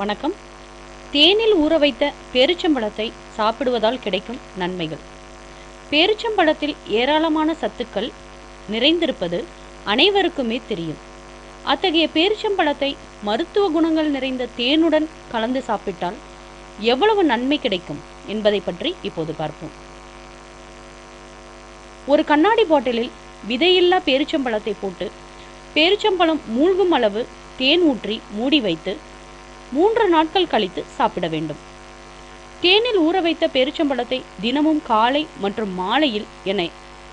வணக்கம். தேனில் ஊற வைத்த பேரிச்சம்பழத்தை சாப்பிடுவதால் கிடைக்கும் நன்மைகள். பேரிச்சம்பழத்தில் ஏராளமான சத்துக்கள் நிறைந்திருப்பது அனைவருக்குமே தெரியும். அத்தகைய பேரிச்சம்பழத்தை மருத்துவ குணங்கள் நிறைந்த தேனுடன் கலந்து சாப்பிட்டால் எவ்வளவு நன்மை கிடைக்கும் என்பதை பற்றி இப்போது பார்ப்போம். ஒரு கண்ணாடி பாட்டிலில் விதையில்லா பேரிச்சம்பழத்தை போட்டு பேரிச்சம்பழம் மூழ்கும் அளவு தேன் ஊற்றி மூடி வைத்து மூன்று நாட்கள் கழித்து சாப்பிட வேண்டும். தேனில் ஊற வைத்த பேரிச்சம்பழத்தை தினமும் காலை மற்றும் மாலையில் என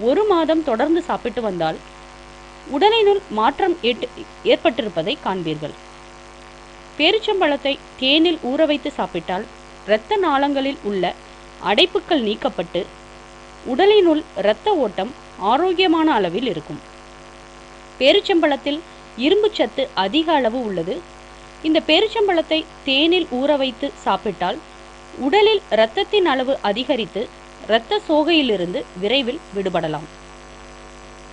ஒரு மாதம் தொடர்ந்து சாப்பிட்டு வந்தால் உடலினுள் மாற்றம் ஏற்பட்டிருப்பதை காண்பீர்கள். பேரிச்சம்பழத்தை தேனில் ஊற வைத்து சாப்பிட்டால் இரத்த நாளங்களில் உள்ள அடைப்புக்கள் நீக்கப்பட்டு உடலினுள் இரத்த ஓட்டம் ஆரோக்கியமான அளவில் இருக்கும். பேரிச்சம்பழத்தில் இரும்புச்சத்து அதிக அளவு உள்ளது. இந்த பேரிச்சம்பழத்தை தேனில் ஊற வைத்து சாப்பிட்டால் உடலில் இரத்தத்தின் அளவு அதிகரித்து இரத்த சோகையிலிருந்து விரைவில் விடுபடலாம்.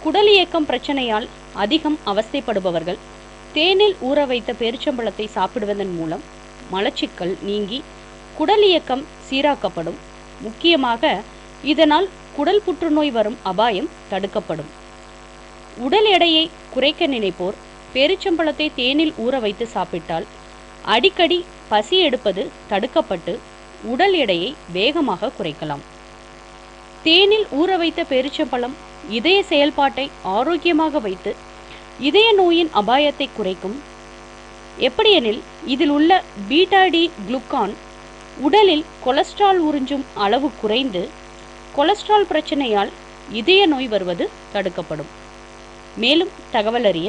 குடல் இயக்கம் பிரச்சனையால் அதிகம் அவஸ்தைப்படுபவர்கள் தேனில் ஊற வைத்த பேரிச்சம்பழத்தை சாப்பிடுவதன் மூலம் மலச்சிக்கல் நீங்கி குடல் இயக்கம் சீராக்கப்படும். முக்கியமாக இதனால் குடல் புற்றுநோய் வரும் அபாயம் தடுக்கப்படும். உடல் எடையை குறைக்க நினைப்போர் பேரிச்சம்பழத்தை தேனில் ஊற வைத்து சாப்பிட்டால் அடிக்கடி பசி எடுப்பது தடுக்கப்பட்டு உடல் எடையை வேகமாக குறைக்கலாம். தேனில் ஊற வைத்த பேரிச்சம்பழம் இதய செயல்பாட்டை ஆரோக்கியமாக வைத்து இதய நோயின் அபாயத்தை குறைக்கும். எப்படியெனில் இதில் உள்ள பீட்டா டி குளுக்கான் உடலில் கொலஸ்ட்ரால் உறிஞ்சும் அளவு குறைந்து கொலஸ்ட்ரால் பிரச்சனையால் இதய நோய் வருவது தடுக்கப்படும். மேலும் தகவல் அறிய